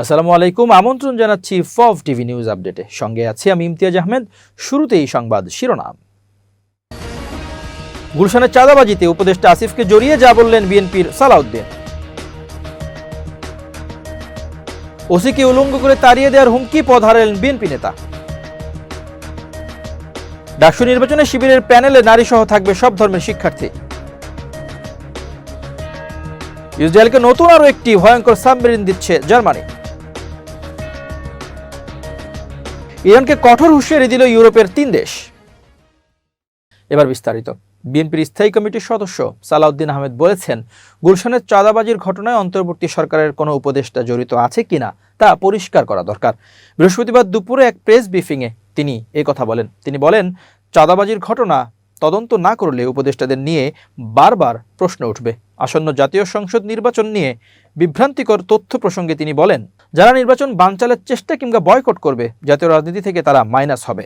আসসালামু আলাইকুম। আমন্ত্রণ জানাচ্ছি ফভ টিভি নিউজ আপডেটে। সঙ্গে আছি আমি ইমতিয়াজ আহমেদ। শুরুতেই সংবাদ শিরোনাম। গুলশানের চাঁদাবাজিতে উপদেষ্টা আসিফকে জড়িয়ে যা বললেন বিএনপির সালাউদ্দিন। ওসিকে উলঙ্গ করে তাড়িয়ে দেওয়ার হুমকি পদ হারালেন বিএনপি নেতা। ডাকসু নির্বাচনে শিবিরের প্যানেলে নারী সহ থাকবে সব ধর্মের শিক্ষার্থী। ইসরায়েলকে নতুন আরও একটি ভয়ঙ্কর সাবমেরিন দিচ্ছে জার্মানি। ইরানকে কঠোর হুঁশিয়ারি দিল ইউরোপের তিন দেশ। এবার বিস্তারিত। বিএনপির স্থায়ী কমিটির সদস্য সালাউদ্দিন আহমেদ বলেছেন, গুলশানের চাঁদাবাজির ঘটনায় অন্তর্বর্তী সরকারের কোনো উপদেষ্টা জড়িত আছে কিনা তা পরিষ্কার করা দরকার। বৃহস্পতিবার দুপুরে এক প্রেস ব্রিফিংয়ে তিনি এ কথা বলেন। তিনি বলেন, চাঁদাবাজির ঘটনা তদন্ত না করলে উপদেষ্টাদের নিয়ে বারবার প্রশ্ন উঠবে। আসন্ন জাতীয় সংসদ নির্বাচন নিয়ে বিভ্রান্তিকর তথ্য প্রসঙ্গে তিনি বলেন, যারা নির্বাচন বানচালের চেষ্টা কিংবা বয়কট করবে, জাতীয় রাজনীতি থেকে তারা মাইনাস হবে।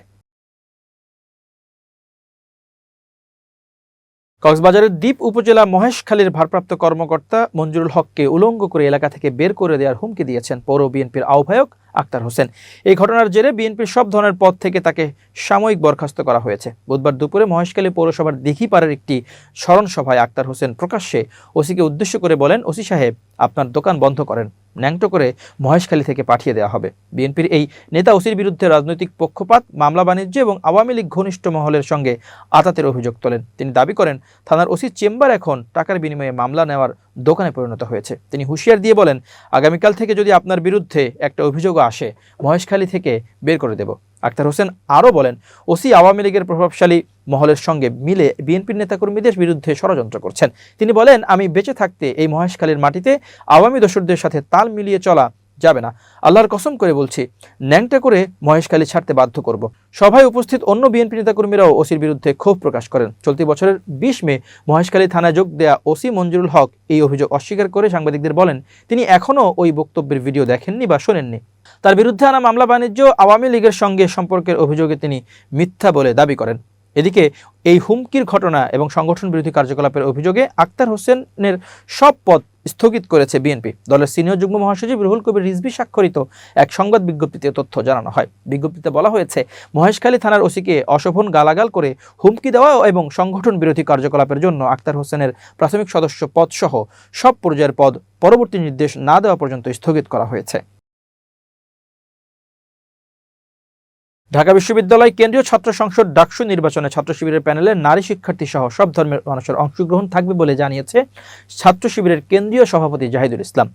কক্সবাজারের দ্বীপ উপজেলা মহেশখালীর ভারপ্রাপ্ত কর্মকর্তা মঞ্জুরুল হককে উলঙ্গ করে এলাকা থেকে বের করে দেওয়ার হুমকি দিয়েছেন পৌর বিএনপির আহ্বায়ক আক্তার হোসেন। এই ঘটনার জেরে বিএনপির সব ধরনের পদ থেকে তাকে সাময়িক বরখাস্ত করা হয়েছে। বুধবার দুপুরে মহেশখালী পৌরসভার দিঘিপাড়ের একটি স্মরণ সভায় আক্তার হোসেন প্রকাশ্যে ওসিকে উদ্দেশ্য করে বলেন, ওসি সাহেব, আপনার দোকান বন্ধ করেন। ন্যাংটো করে মহেশখালী থেকে পাঠিয়ে দেওয়া হবে। বিএনপির এই নেতা ওসির বিরুদ্ধে রাজনৈতিক পক্ষপাত, মামলা বাণিজ্য এবং আওয়ামী লীগ ঘনিষ্ঠ মহলের সঙ্গে আতাতের অভিযোগ তোলেন। তিনি দাবি করেন, থানার ওসির চেম্বার এখন টাকার বিনিময়ে মামলা নেওয়ার দোকানে পরিণত হয়েছে। তিনি হুঁশিয়ার দিয়ে বলেন, আগামীকাল থেকে যদি আপনার বিরুদ্ধে একটা অভিযোগ আসে, মহেশখালী থেকে বের করে দেব। আক্তার হোসেন আরও বলেন, ওসি আওয়ামী লীগের প্রভাবশালী মহলের সঙ্গে মিলে বিএনপির নেতাকর্মীদের বিরুদ্ধে ষড়যন্ত্র করছেন। তিনি বলেন, আমি বেঁচে থাকতে এই মহেশখালীর মাটিতে আওয়ামী দোসরদের সাথে তাল মিলিয়ে চলা যাবে না। আল্লাহর কসম করে বলছি, ন্যাংটা করে মহেশখালী ছাড়তে বাধ্য করব। সভায় উপস্থিত অন্য বিএনপি নেতাকর্মীরাও ওসির বিরুদ্ধে ক্ষোভ প্রকাশ করেন। চলতি বছরের বিশ মে মহেশখালী থানায় যোগ দেয়া ওসি মঞ্জুরুল হক এই অভিযোগ অস্বীকার করে সাংবাদিকদের বলেন, তিনি এখনও ওই বক্তব্যের ভিডিও দেখেননি বা শোনেননি। তার বিরুদ্ধে আনা মামলা বাণিজ্য আওয়ামী লীগের সঙ্গে সম্পর্কের অভিযোগে তিনি মিথ্যা বলে দাবি করেন। এদিকে এই হুমকির ঘটনা এবং সংগঠন বিরোধী কার্যকলাপের অভিযোগে আক্তার হোসেনের সব পদ স্থগিত করেছে বিএনপি। দলের সিনিয়র যুগ্ম মহাসচিব রুহুল কবির রিজভি স্বাক্ষরিত এক সংবাদ বিজ্ঞপ্তিতে তথ্য জানানো হয়। বিজ্ঞপ্তিতে বলা হয়েছে, মহেশখালী থানার ওসিকে অশোভন গালাগাল করে হুমকি দেওয়া এবং সংগঠন বিরোধী কার্যকলাপের জন্য আক্তার হোসেনের প্রাথমিক সদস্য পদসহ সব পর্যায়ের পদ পরবর্তী নির্দেশ না দেওয়া পর্যন্ত স্থগিত করা হয়েছে। ঢাকা বিশ্ববিদ্যালয় কেন্দ্রীয় ছাত্র সংসদ ডাকসু নির্বাচনে ছাত্র শিবিরের প্যানেলে নারী শিক্ষার্থী সহ সব ধর্মের মানুষের অংশগ্রহণ থাকবে বলে জানিয়েছে ছাত্র শিবিরের কেন্দ্রীয় সভাপতি জাহিদুল ইসলাম।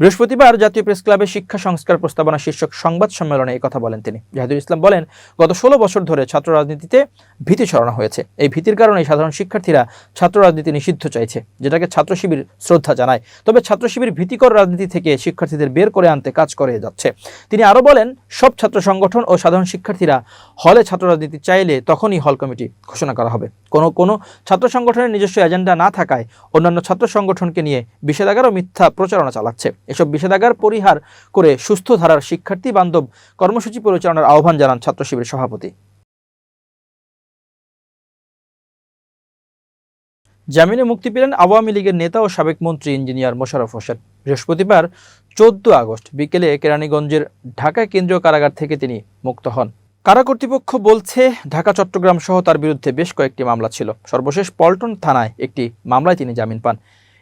বৃহস্পতিবার জাতীয় প্রেস ক্লাবে শিক্ষা সংস্কার প্রস্তাবনা শীর্ষক সংবাদ সম্মেলনে এই কথা বলেন তিনি। জাহিদুল ইসলাম বলেন, গত ষোলো বছর ধরে ছাত্র রাজনীতিতে ভীতি ছড়ানো হয়েছে। এই ভীতির কারণে সাধারণ শিক্ষার্থীরা ছাত্র রাজনীতি নিষিদ্ধ চাইছে, যেটাকে ছাত্র শিবির শ্রদ্ধা জানায়। তবে ছাত্র শিবির ভীতিকর রাজনীতি থেকে শিক্ষার্থীদের বের করে আনতে কাজ করে যাচ্ছে। তিনি আরও বলেন, সব ছাত্র সংগঠন ও সাধারণ শিক্ষার্থীরা হলে ছাত্র রাজনীতি চাইলে তখনই হল কমিটি ঘোষণা করা হবে। কোনো কোনো ছাত্র সংগঠনের নিজস্ব এজেন্ডা না থাকায় অন্যান্য ছাত্র সংগঠনকে নিয়ে বিষেধাগার ও মিথ্যা প্রচারণা চালাচ্ছে। এসব বিষেধাগার পরিহার করে সুস্থ ধারার শিক্ষার্থী বান্ধব কর্মসূচি পরিচালনার আহ্বান জানান ছাত্র শিবির সভাপতি। জামিনে মুক্তি পেলেন আওয়ামী লীগের নেতা ও সাবেক মন্ত্রী ইঞ্জিনিয়ার মোশাররফ হোসেন। বৃহস্পতিবার চোদ্দ আগস্ট বিকেলে কেরানীগঞ্জের ঢাকা কেন্দ্রীয় কারাগার থেকে তিনি মুক্ত হন। কারা কর্তৃপক্ষ বলছে, ঢাকা, চট্টগ্রাম সহ তার বিরুদ্ধে বেশ কয়েকটি মামলা ছিল। সর্বশেষ পল্টন থানায় একটি মামলায় তিনি জামিন পান।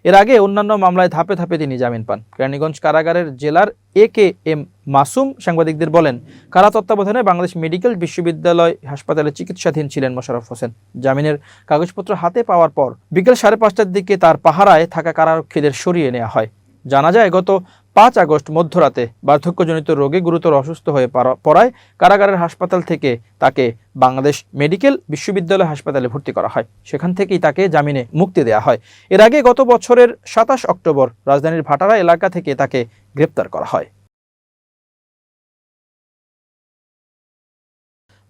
এর আগে অন্যান্য মামলায় ধাপে ধাপে তিনি জামিন পান। কেরানীগঞ্জ কারাগারের জেলার এ কে এম মাসুম সাংবাদিকদের বলেন, কারা তত্ত্বাবধানে বাংলাদেশ মেডিকেল বিশ্ববিদ্যালয় হাসপাতালে চিকিৎসাধীন ছিলেন মোশাররফ হোসেন। জামিনের কাগজপত্র হাতে পাওয়ার পর বিকেল সাড়ে পাঁচটার দিকে তার পাহারায় থাকা কারারক্ষীদের সরিয়ে নেওয়া হয়। জানা যায়, গত পাঁচ আগস্ট মধ্যরাতে বার্ধক্যজনিত রোগে গুরুতর অসুস্থ হয়ে পড়ায় কারাগারের হাসপাতাল থেকে তাকে বাংলাদেশ মেডিকেল বিশ্ববিদ্যালয় হাসপাতালে ভর্তি করা হয়। সেখান থেকেই তাকে জামিনে মুক্তি দেওয়া হয়। এর আগে গত বছরের সাতাশ অক্টোবর রাজধানীর ভাটারা এলাকা থেকে তাকে গ্রেপ্তার করা হয়।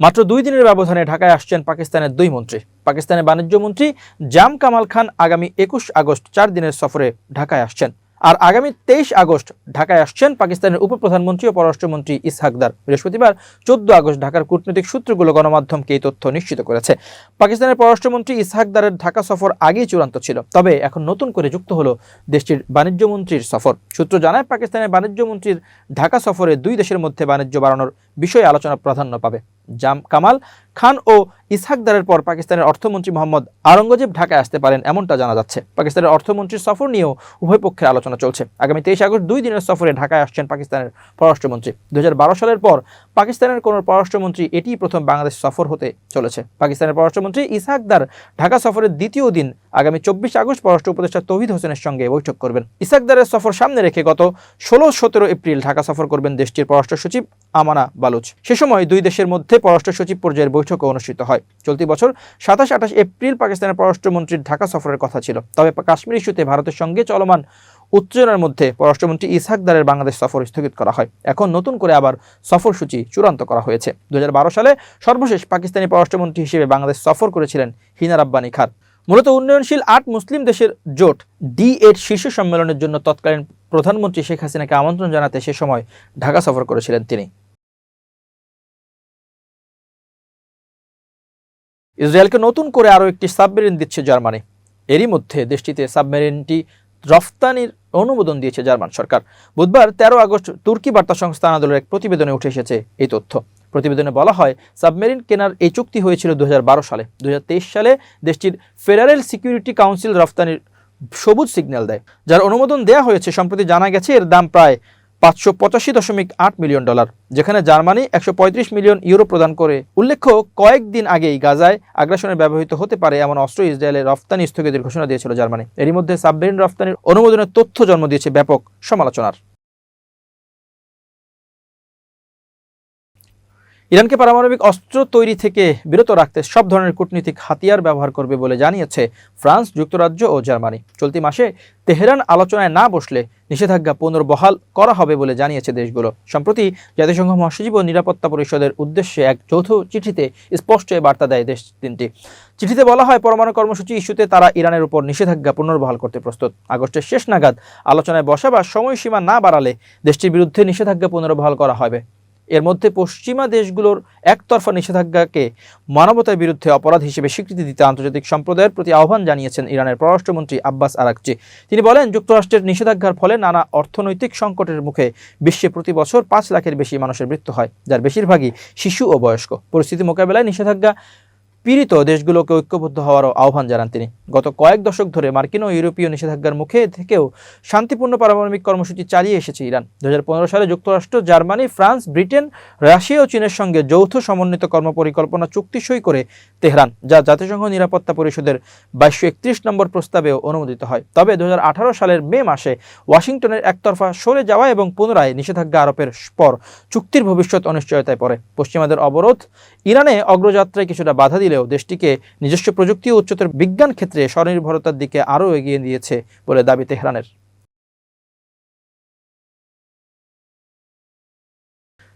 মাত্র দুই দিনের ব্যবধানে ঢাকায় আসছেন পাকিস্তানের দুই মন্ত্রী। পাকিস্তানের বাণিজ্য মন্ত্রী জাম কামাল খান আগামী একুশ আগস্ট চার দিনের সফরে ঢাকায় আসছেন। আর আগামী তেইশ আগস্ট ঢাকায় আসছেন পাকিস্তানের উপপ্রধানমন্ত্রী ও পররাষ্ট্রমন্ত্রী ইসহাকদার বৃহস্পতিবার চোদ্দ আগস্ট ঢাকার কূটনৈতিক সূত্রগুলো গণমাধ্যমকে এই তথ্য নিশ্চিত করেছে। পাকিস্তানের পররাষ্ট্রমন্ত্রী ইসহাকদারের ঢাকা সফর আগেই চূড়ান্ত ছিল, তবে এখন নতুন করে যুক্ত হলো দেশটির বাণিজ্যমন্ত্রীর সফর। সূত্র জানায়, পাকিস্তানের বাণিজ্যমন্ত্রীর ঢাকা সফরে দুই দেশের মধ্যে বাণিজ্য বাড়ানোর বিষয়ে আলোচনা প্রাধান্য পাবে। জাম কামাল খান ও ইসহাকদারের পর পাকিস্তানের অর্থমন্ত্রী মোহাম্মদ আওরঙ্গজেব ঢাকায় আসতে পারেন এমনটা জানা যাচ্ছে। পাকিস্তানের অর্থমন্ত্রীর সফর নিয়েও উভয় পক্ষের আলোচনা চলছে। আগামী তেইশ আগস্ট দুই দিনের সফরে ঢাকায় আসছেন পাকিস্তানের পররাষ্ট্রমন্ত্রী। দু হাজার বারো সালের পর পাকিস্তানের কোনো পররাষ্ট্রমন্ত্রী এটিই প্রথম বাংলাদেশ সফর হতে চলেছে। পাকিস্তানের পররাষ্ট্রমন্ত্রী ইসহাকদার ঢাকা সফরের দ্বিতীয় দিন আগামী চব্বিশ আগস্ট পররাষ্ট্র উপদেষ্টা তৌহিদ হোসেনের সঙ্গে বৈঠক করবেন। ইসাকদারের সফর সামনে রেখে গত ষোলো সতেরো এপ্রিল ঢাকা সফর করবেন দেশটির পররাষ্ট্র সচিব আমানা বালুচ। সে সময় দুই দেশের মধ্যে পররাষ্ট্র সচিব পর্যায়ের বৈঠকও অনুষ্ঠিত হয়। চলতি বছর সাতাশ আঠাশ এপ্রিল পাকিস্তানের পররাষ্ট্রমন্ত্রীর ঢাকা সফরের কথা ছিল। তবে কাশ্মীর ইস্যুতে ভারতের সঙ্গে চলমান উত্তেজনার মধ্যে পররাষ্ট্রমন্ত্রী ইসহাকদারের বাংলাদেশ সফর স্থগিত করা হয়। এখন নতুন করে আবার সফরসূচি চূড়ান্ত করা হয়েছে। দু হাজার বারো সালে সর্বশেষ পাকিস্তানি পররাষ্ট্রমন্ত্রী হিসেবে বাংলাদেশ সফর করেছিলেন হিনা রাব্বানি খান। মূলত উন্নয়নশীল আট মুসলিম দেশের জোট ডি এইট শীর্ষ সম্মেলনের জন্য তৎকালীন প্রধানমন্ত্রী শেখ হাসিনাকে আমন্ত্রণ জানাতে সে সময় ঢাকা সফর করেছিলেন তিনি। ইসরায়েলকে নতুন করে আরও একটি সাবমেরিন দিচ্ছে জার্মানি। এরই মধ্যে দেশটিতে সাবমেরিনটি রফতানির অনুমোদন দিয়েছে জার্মান সরকার। বুধবার তেরো আগস্ট তুর্কি বার্তা সংস্থা আনাদলের এক প্রতিবেদনে উঠে এসেছে এই তথ্য। প্রতিবেদনে বলা হয়, সাবমেরিন কেনার এই চুক্তি হয়েছিল দু হাজার বারো সালে। দুহাজার তেইশ সালে দেশটির ফেডারেল সিকিউরিটি কাউন্সিল রফতানির সবুজ সিগন্যাল দেয়, যার অনুমোদন দেওয়া হয়েছে সম্প্রতি জানা গেছে এর দাম প্রায় পাঁচশো পঁচাশি দশমিক আট মিলিয়ন ডলার, যেখানে জার্মানি একশো পঁয়ত্রিশ মিলিয়ন ইউরো প্রদান করে। উল্লেখ্য কয়েকদিন আগেই গাজায় আগ্রাসনে ব্যবহৃত হতে পারে এমন অস্ত্র ইসরায়েলের রফতানি স্থগিতের ঘোষণা দিয়েছিল জার্মানি। এরই মধ্যে সাবমেরিন রফতানির অনুমোদনের তথ্য জন্ম দিয়েছে ব্যাপক সমালোচনার। ইরানকে পারমাণবিক অস্ত্র তৈরি থেকে বিরত রাখতে সব ধরনের কূটনীতিক হাতিয়ার ব্যবহার করবে বলে জানিয়েছে ফ্রান্স, যুক্তরাজ্য ও জার্মানি। চলতি মাসে তেহরান আলোচনায় না বসলে নিষেধাজ্ঞা পুনর্বহাল করা হবে বলে জানিয়েছে দেশগুলো। সম্প্রতি জাতিসংঘ মহাসচিব ও নিরাপত্তা পরিষদের উদ্দেশ্যে এক যৌথ চিঠিতে স্পষ্ট এ বার্তা দেয় দেশ তিনটি। চিঠিতে বলা হয়, পরমাণু কর্মসূচি ইস্যুতে তারা ইরানের উপর নিষেধাজ্ঞা পুনর্বহাল করতে প্রস্তুত। আগস্টের শেষ নাগাদ আলোচনায় বসা বা সময়সীমা না বাড়ালে দেশটির বিরুদ্ধে নিষেধাজ্ঞা পুনর্বহাল করা হবে। এর মধ্যে পশ্চিমা দেশগুলোর একতরফা নিষেধাজ্ঞাকে মানবতার বিরুদ্ধে অপরাধ হিসেবে স্বীকৃতি দিতে আন্তর্জাতিক সম্প্রদায়ের প্রতি আহ্বান জানিয়েছেন ইরানের পররাষ্ট্রমন্ত্রী আব্বাস আরাকচি। তিনি বলেন, যুক্তরাষ্ট্রের নিষেধাজ্ঞার ফলে নানা অর্থনৈতিক সংকটের মুখে বিশ্বে প্রতি বছর পাঁচ লাখের বেশি মানুষের মৃত্যু হয়, যার বেশিরভাগই শিশু ও বয়স্ক। পরিস্থিতি মোকাবেলায় নিষেধাজ্ঞা পীড়িত দেশগুলোকে ঐক্যবদ্ধ হওয়ারও আহ্বান জানান তিনি। গত কয়েক দশক ধরে মার্কিন ও ইউরোপীয় নিষেধাজ্ঞার মুখে থেকেও শান্তিপূর্ণ পারমাণবিক কর্মসূচি চালিয়ে এসেছে ইরান। দু হাজার পনেরো সালে যুক্তরাষ্ট্র, জার্মানি, ফ্রান্স, ব্রিটেন, রাশিয়া ও চীনের সঙ্গে যৌথ সমন্বিত কর্মপরিকল্পনা চুক্তি সই করে তেহরান, যা জাতিসংঘ নিরাপত্তা পরিষদের বাইশশো একত্রিশ নম্বর প্রস্তাবেও অনুমোদিত হয়। তবে দু হাজার আঠারো সালের মে মাসে ওয়াশিংটনের একতরফা সরে যাওয়া এবং পুনরায় নিষেধাজ্ঞা আরোপের পর চুক্তির ভবিষ্যৎ অনিশ্চয়তায় পড়ে। পশ্চিমাদের অবরোধ ইরানে অগ্রযাত্রায় কিছুটা বাধা দিলেও দেশটিকে নিজস্ব প্রযুক্তি ও উচ্চতর বিজ্ঞান ক্ষেত্রে স্বনির্ভরতার দিকে আরও এগিয়ে দিয়েছে বলে দাবি তেহরানের।